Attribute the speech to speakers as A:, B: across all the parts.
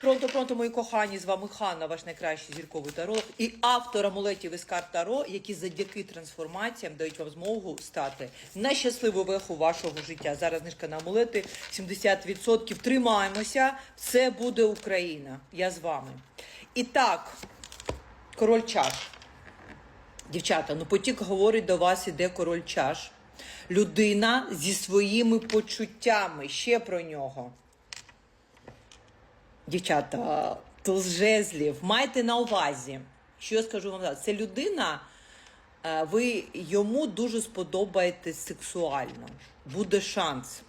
A: Пронто, пронто, мої кохані, з вами Ханна, ваш найкращий зірковий таролог і автор амулетів із карт Таро, які завдяки трансформаціям дають вам змогу стати на щасливу веху вашого життя. Зараз знижка на амулети 70%. Тримаємося, все буде Україна. Я з вами. І так, король чаш. Дівчата, ну потік говорить до вас іде король чаш. Людина зі своїми почуттями. Ще про нього. Дівчата, туз жезлів, майте на увазі, що я скажу вам зараз. Це людина, е, ви йому дуже сподобаєтесь сексуально. Буде шанс.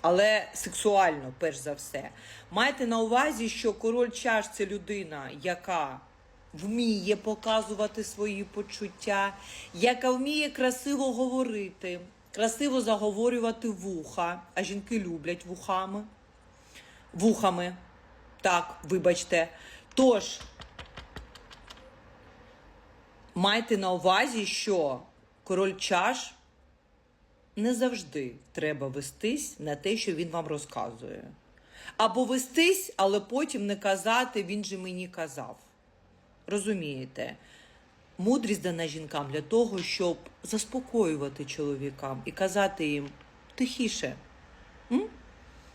A: Але сексуально, перш за все. Майте на увазі, що король чаш це людина, яка вміє показувати свої почуття, яка вміє красиво говорити, красиво заговорювати вуха, а жінки люблять вухами. Вухами. Так, вибачте. Тож, майте на увазі, що король чаш не завжди треба вестись на те, що він вам розказує. Або вестись, але потім не казати, він же мені казав. Розумієте? Мудрість дана жінкам для того, щоб заспокоювати чоловікам і казати їм тихіше. М?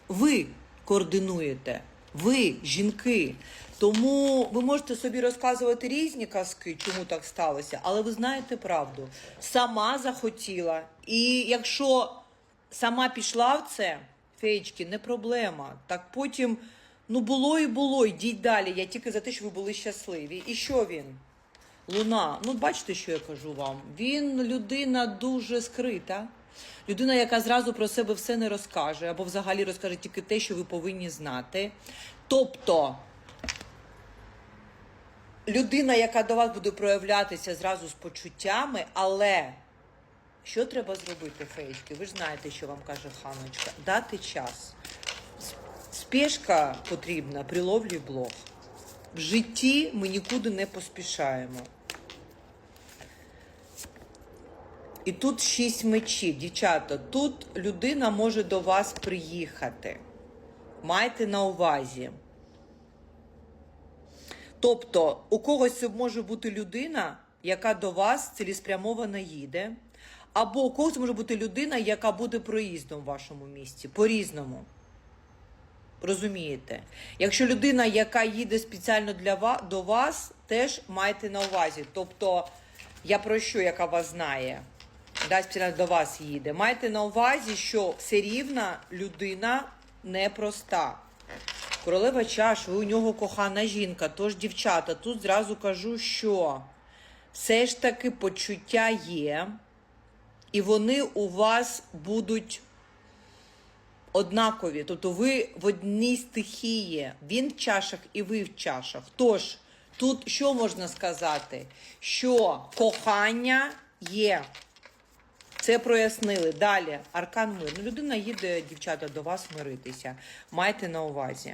A: Ви координуєте, ви, жінки. Тому ви можете собі розказувати різні казки, чому так сталося, але ви знаєте правду. Сама захотіла. І якщо сама пішла в це, феєчки, не проблема. Так потім, ну було і було, йдіть далі. Я тільки за те, що ви були щасливі. І що він? Луна, ну бачите, що я кажу вам. Він людина дуже скрита. Людина, яка зразу про себе все не розкаже, або взагалі розкаже тільки те, що ви повинні знати. Тобто людина, яка до вас буде проявлятися зразу з почуттями, але що треба зробити, феєчки? Ви ж знаєте, що вам каже Ханочка. Дати час. Спешка потрібна при ловлі блох. В житті ми нікуди не поспішаємо. І тут шість мечів, дівчата. Тут людина може до вас приїхати. Майте на увазі. Тобто, у когось може бути людина, яка до вас цілеспрямовано їде, або у когось може бути людина, яка буде проїздом в вашому місті. По-різному. Розумієте? Якщо людина, яка їде спеціально для вас, до вас, теж майте на увазі. Тобто, я про що, яка вас знає, да, спеціально до вас їде. Майте на увазі, що все рівна людина непроста. Королева чаш, ви у нього кохана жінка. Тож, дівчата, тут зразу кажу, що все ж таки почуття є, і вони у вас будуть однакові. Тобто ви в одній стихії. Він в чашах і ви в чашах. Тож, тут що можна сказати? Що кохання є. Це прояснили. Далі, аркан мир. Ну, людина їде, дівчата, до вас миритися. Майте на увазі.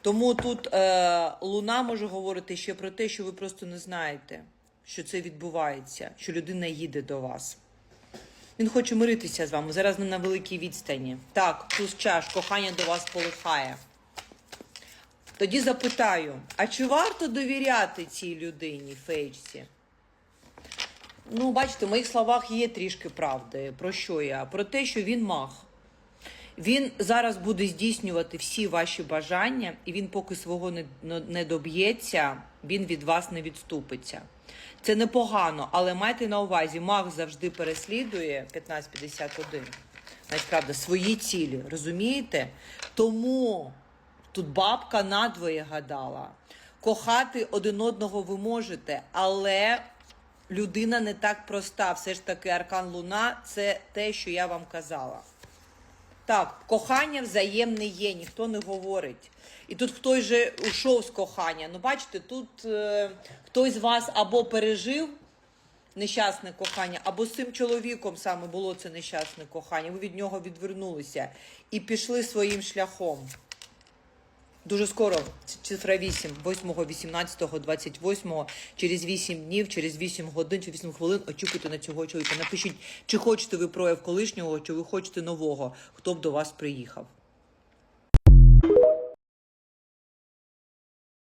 A: Тому тут е, Луна може говорити ще про те, що ви просто не знаєте, що це відбувається, що людина їде до вас. Він хоче миритися з вами. Зараз не на великій відстані. Так, туз чаш, кохання до вас полихає. Тоді запитаю: а чи варто довіряти цій людині, фейчці? Ну, бачите, в моїх словах є трішки правди. Про що я? Про те, що він маг. Він зараз буде здійснювати всі ваші бажання, і він, поки свого не, не доб'ється, він від вас не відступиться. Це непогано, але майте на увазі, маг завжди переслідує 1551. Навіть правда, свої цілі, розумієте? Тому тут бабка надвоє гадала. Кохати один одного ви можете, але людина не так проста. Все ж таки, аркан Луна це те, що я вам казала. Так, кохання взаємне є, ніхто не говорить. І тут хтось же ушов з кохання. Ну, бачите, тут е, хтось з вас або пережив нещасне кохання, або з цим чоловіком саме було це нещасне кохання. Ви від нього відвернулися і пішли своїм шляхом. Дуже скоро, цифра 8, 8, 18, 28, через 8 днів, через 8 годин, через 8 хвилин очікуйте на цього чоловіка. Напишіть, чи хочете ви прояв колишнього, чи ви хочете нового, хто б до вас приїхав.